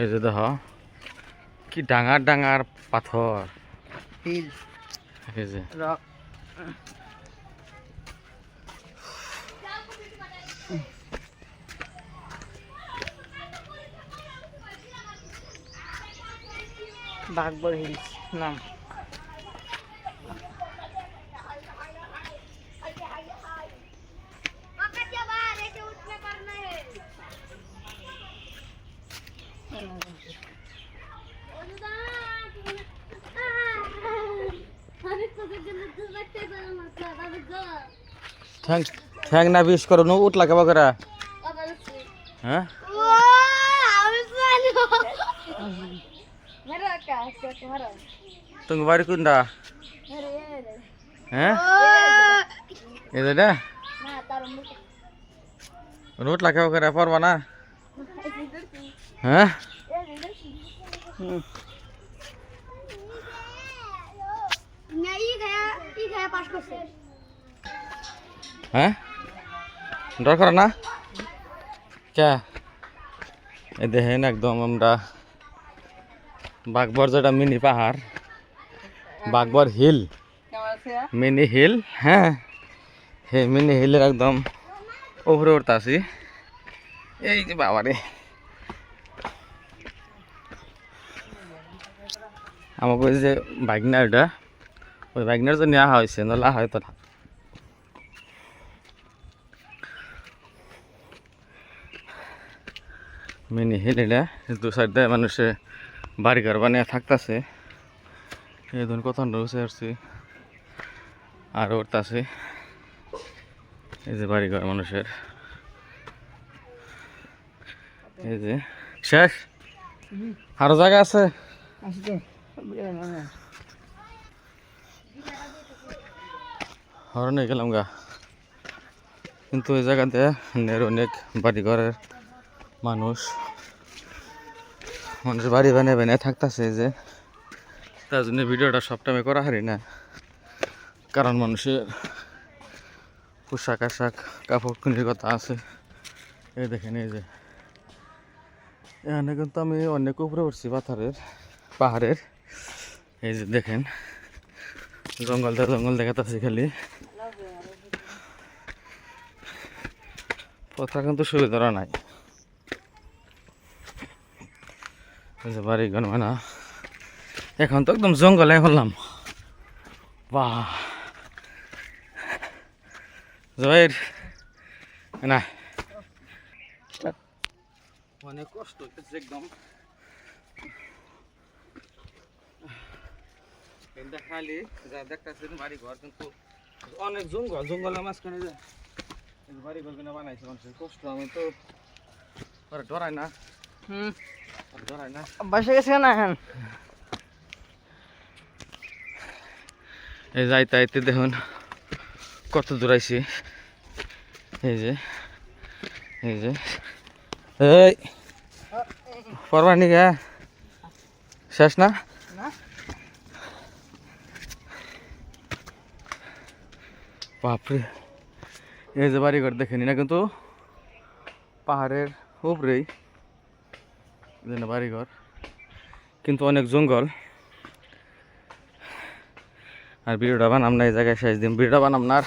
এই যে দেখ কি ডাঙার ডাঙার পাথর। এই যে বাঘবর হিলস নাম। ঠ্যাং ঠ্যাং না বিষ করো নো উঠলা কেবা করা? হ্যাঁ? তুমি বাড়ি কোনটা? হ্যাঁ? এটা নোট লাগাও করে পারবা না? হ্যাঁ? হ্যাঁ? ডর না? ক্যা এই দেখেন একদম আমরা বাঘবর যেটা মিনি পাহাড়, বাঘবর হিল। মিনি হিল হ্যাঁ। হ্যাঁ মিনি হিলের একদম উপরে উঠতে আসি এই যে বাবারে। আমাকে যে বাইকনার ওটা ওই বাইকনার তো নেওয়া হয়েছে নলা হয়তো না মিনি হিল এটা দু সাইডে মানুষে বাড়ি ঘর বানিয়ে থাকতেছে। এই ধরুন কত রয়েছে আসছি আর উঠতেছে এই যে বাড়ি ঘর মানুষের এই যে, শেষ। আরও জায়গা আছে? না হরণে গেলাম গা। কিন্তু ওই জায়গাতে নের অনেক বাড়ি ঘরের মানুষ। মানুষ বাড়ি বানিয়ে বানিয়ে থাকতেছে যে। তার জন্য ভিডিওটা সব টাইমে করা হারি না। কারণ মানুষের পোশাক আশাক, কাপড় কিনির কথা আছে। এই দেখেন এই যে। এখানে কিন্তু আমি অনেক উপরে উঠছি পাথরের, পাহাড়ের। এই যে দেখেন জঙ্গল তো জঙ্গল দেখাতেছি খালি। পথা কিন্তু সুবিধা নাই। যে বাড়ি ঘর মানে। এখন তো একদম জঙ্গলে হলাম। বাহ। জয়ের, না। অনেক কষ্ট হইতেছে একদম। এটা খালি যা দেখতেছেন বাড়ি ঘর কিন্তু অনেক জঙ্গল জঙ্গলের মাঝখানে যে বাড়ি ঘর কিনে বানাইছে মানুষের কষ্ট আমি তো ওরা ডরাই না। হুম। ডরাই না। বাসে গেছে না এখন? এই যাইতে আইতে দেখুন কত দূরাইছি এই যে এই যে। এই পরবা নি গে। শেষ না? বাপরে। এই যে বাড়িঘর দেখেনি না কিন্তু? পাহাড়ের উপরেই। যেন বাড়িঘর। কিন্তু অনেক জঙ্গল। আর ভিডিওটা বানাম না, এই জায়গায় শেষ দিন। ভিডিওটা বানাম না আর।